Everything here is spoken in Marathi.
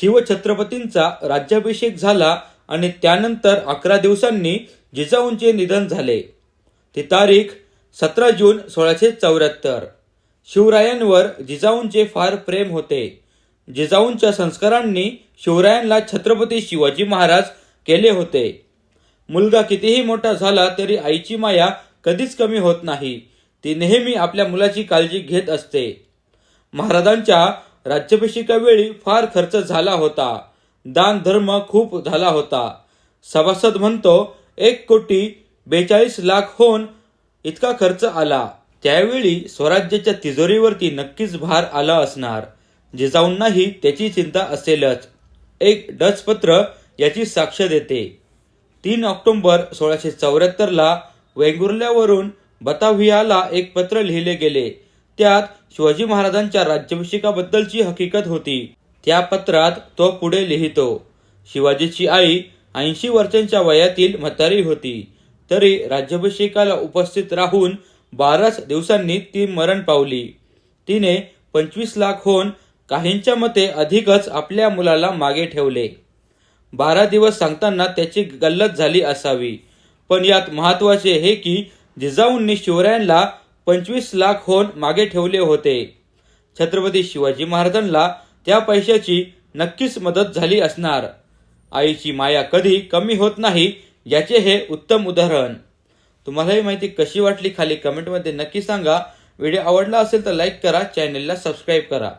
शिवछत्रपतींचा राज्याभिषेक झाला आणि त्यानंतर अकरा दिवसांनी जिजाऊंचे निधन झाले. ती तारीख सतरा जून सोळाशे चौऱ्याहत्तर. शिवरायांवर जिजाऊंचे फार प्रेम होते. जिजाऊंच्या संस्कारांनी शिवरायांना छत्रपती शिवाजी महाराज केले होते. मुलगा कितीही मोठा झाला तरी आईची माया कधीच कमी होत नाही. ती नेहमी आपल्या मुलाची काळजी घेत असते. महाराजांच्या राज्याभिषेकावेळी फार खर्च झाला होता. दान धर्म खूप झाला होता. सभासद म्हणतो एक कोटी बेचाळीस लाख होऊन इतका खर्च आला. त्यावेळी स्वराज्याच्या तिजोरीवरती नक्कीच भार आला असणार. जिजाऊंनाही त्याची चिंता असेलच. एक डच पत्र याची साक्ष देते. तीन ऑक्टोंबर सोळाशे चौऱ्याहत्तरला वेंगुर्ल्यावरून बताव्हियाला एक पत्र लिहिले गेले. त्यात शिवाजी महाराजांच्या राज्याभिषेकाबद्दलची हकीकत होती. त्या पत्रात तो पुढे लिहितो शिवाजीची आई ऐंशी वर्षांच्या वयातील म्हातारी होती. तरी राज्याभिषेकाला उपस्थित राहून बाराच दिवसांनी ती मरण पावली. तिने पंचवीस लाख होऊन काहींच्या मते अधिकच आपल्या मुलाला मागे ठेवले. बारा दिवस सांगताना त्याची गल्लत झाली असावी. पण यात महत्त्वाचे हे की जिजाऊंनी शिवरायांना पंचवीस लाख होऊन मागे ठेवले होते. छत्रपती शिवाजी महाराजांना त्या पैशाची नक्कीच मदत झाली असणार. आईची माया कधी कमी होत नाही याचे हे उत्तम उदाहरण. तुम्हाला ही माहिती कशी वाटली खाली कमेंटमध्ये नक्की सांगा. व्हिडिओ आवडला असेल तर लाईक करा चॅनलला सबस्क्राईब करा.